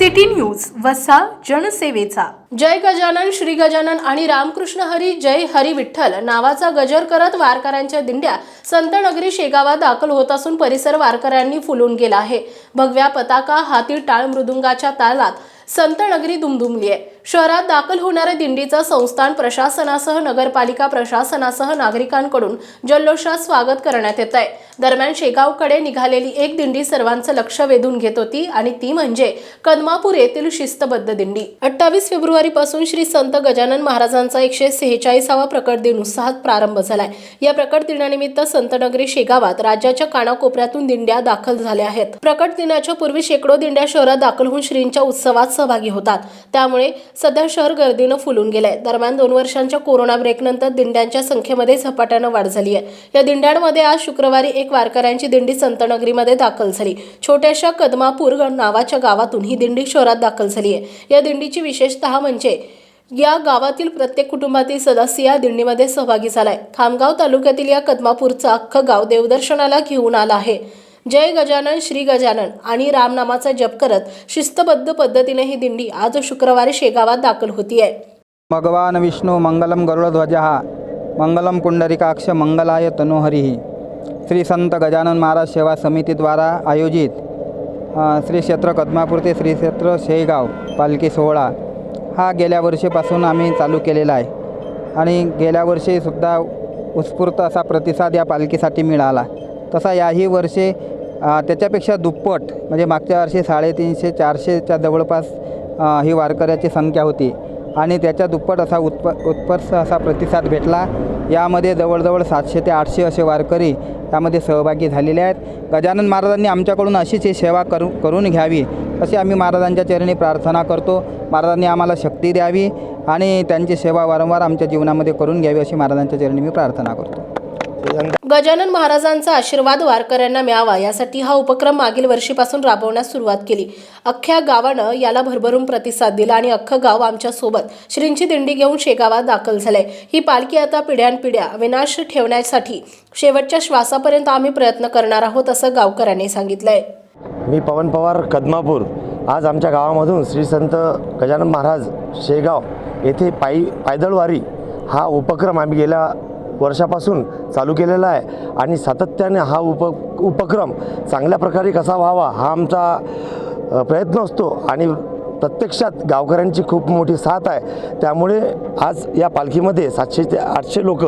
City news वसा जनसेवेचा. जय गजानन श्री गजानन आणि रामकृष्ण हरी जय हरी विठ्ठल नावाचा गजर करत वारकऱ्यांच्या दिंड्या संतनगरी शेगावात दाखल होत असून परिसर वारकऱ्यांनी फुलून गेला आहे. भगव्या पताका हाती टाळ मृदुंगाच्या तालात संतनगरी दुमदुमली आहे. शहरात दाखल होणाऱ्या दिंडीचं संस्थान प्रशासनासह नगरपालिका प्रशासनासह नागरिकांकडून जल्लोषात स्वागत करण्यात येत आहे. दरम्यान शेगावकडे निघालेली एक दिंडी सर्वांचं लक्ष वेधून घेत होती आणि ती म्हणजे कदमापूर येथील शिस्तबद्ध दिंडी. अठ्ठावीस फेब्रुवारी पासून श्री संत गजानन महाराजांचा एकशे सेहेचाळीसावा प्रकट दिन उत्साहात प्रारंभ झालाय. या प्रकट दिनानिमित्त संतनगरी शेगावात राज्याच्या कानाकोपऱ्यातून दिंड्या दाखल झाल्या आहेत. प्रकट दिनाच्या पूर्वी शेकडो दिंड्या शहरात दाखल होऊन श्रींच्या उत्सवात सहभागी होतात. त्यामुळे सध्या शहर गर्दीनं फुलून गेलंय. दरम्यान दोन वर्षांच्या कोरोना ब्रेकनंतर दिंड्यांच्या संख्येमध्ये झपाट्यानं वाढ झाली आहे या दिंड्यांमध्ये आज शुक्रवारी एक वारकऱ्यांची दिंडी संतनगरीमध्ये दाखल झाली. छोट्याशा कदमापूर नावाच्या गावातून ही दिंडी शहरात दाखल झाली आहे या दिंडीची विशेषतः म्हणजे या गावातील प्रत्येक कुटुंबातील सदस्य या दिंडीमध्ये सहभागी झालाय. खामगाव तालुक्यातील या कदमापूरचं अख्खं गाव देवदर्शनाला घेऊन आलं आहे. जय गजानन श्री गजानन आणि रामनामाचा जप करत शिस्तबद्ध पद्धतीने ही दिंडी आज शुक्रवारी शेगावात दाखल होती आहे भगवान विष्णू मंगलम गरुडध्वजः मंगलम पुंडरिकाक्ष मंगलाय तनोहरी। श्री संत गजानन महाराज सेवा समितीद्वारा आयोजित श्री क्षेत्र कदमापूर ते श्री क्षेत्र शेगाव पालखी सोहळा हा गेल्या वर्षीपासून आम्ही चालू केलेला आहे. आणि गेल्या वर्षीसुद्धा उत्स्फूर्त असा प्रतिसाद या पालखीसाठी मिळाला. तसा याही वर्षी त्याच्यापेक्षा दुप्पट म्हणजे मागच्या वर्षी साडेतीनशे चारशेच्या जवळपास ही वारकऱ्याची संख्या होती. आणि त्याच्या दुप्पट असा उत्प उत्पर्ष असा प्रतिसाद भेटला. यामध्ये जवळजवळ सातशे ते आठशे असे वारकरी यामध्ये सहभागी झालेले आहेत. गजानन महाराजांनी आमच्याकडून अशीच ही सेवा करू करून घ्यावी अशी आम्ही महाराजांच्या चरणी प्रार्थना करतो. महाराजांनी आम्हाला शक्ती द्यावी आणि त्यांची सेवा वारंवार आमच्या जीवनामध्ये करून घ्यावी अशी महाराजांच्या चरणी मी प्रार्थना करतो. गजानन महाराजांचा आशीर्वाद वारकऱ्यांना मिळावा यासाठी हा उपक्रम मागील वर्षीपासून राबवण्यास सुरुवात केली. अख्ख्या गावानं याला भरभरून प्रतिसाद दिला आणि अख्खं गाव आमच्यासोबत श्रींची दिंडी घेऊन शेगावात दाखल झालंय. ही पालखी आता पिढ्यानपिढ्या विनाश ठेवण्यासाठी शेवटच्या श्वासापर्यंत आम्ही प्रयत्न करणार आहोत असं गावकऱ्यांनी सांगितलंय. मी पवन पवार कदमापूर. आज आमच्या गावामधून श्री संत गजानन महाराज शेगाव येथे पायी पायदळवारी हा उपक्रम आम्ही गेल्या वर्षापासून चालू केलेला आहे. आणि सातत्याने हा उप उपक्रम चांगल्या प्रकारे कसा व्हावा हा आमचा प्रयत्न असतो. आणि प्रत्यक्षात गावकऱ्यांची खूप मोठी साथ आहे. त्यामुळे आज या पालखीमध्ये सातशे ते आठशे लोक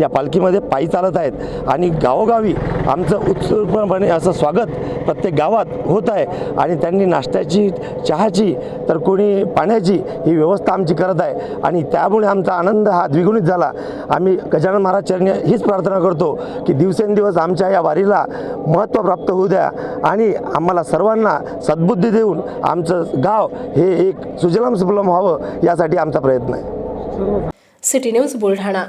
या पालखीमध्ये पायी चालत आहेत. आणि गावोगावी आमचं उत्सुकपणे असं स्वागत प्रत्येक गावात होत आहे आणि त्यांनी नाश्त्याची चहाची तर कोणी पाण्याची ही व्यवस्था आमची करत आहे. आणि त्यामुळे आमचा आनंद हा द्विगुणित झाला. आम्ही गजानन महाराज चरणी हीच प्रार्थना करतो की दिवसेंदिवस आमच्या या वारीला महत्त्व प्राप्त होऊ द्या आणि आम्हाला सर्वांना सद्बुद्धी देऊन आमचं गाव हे एक सुजलम सुफलम व्हावं यासाठी आमचा प्रयत्न आहे. City news Buldhana.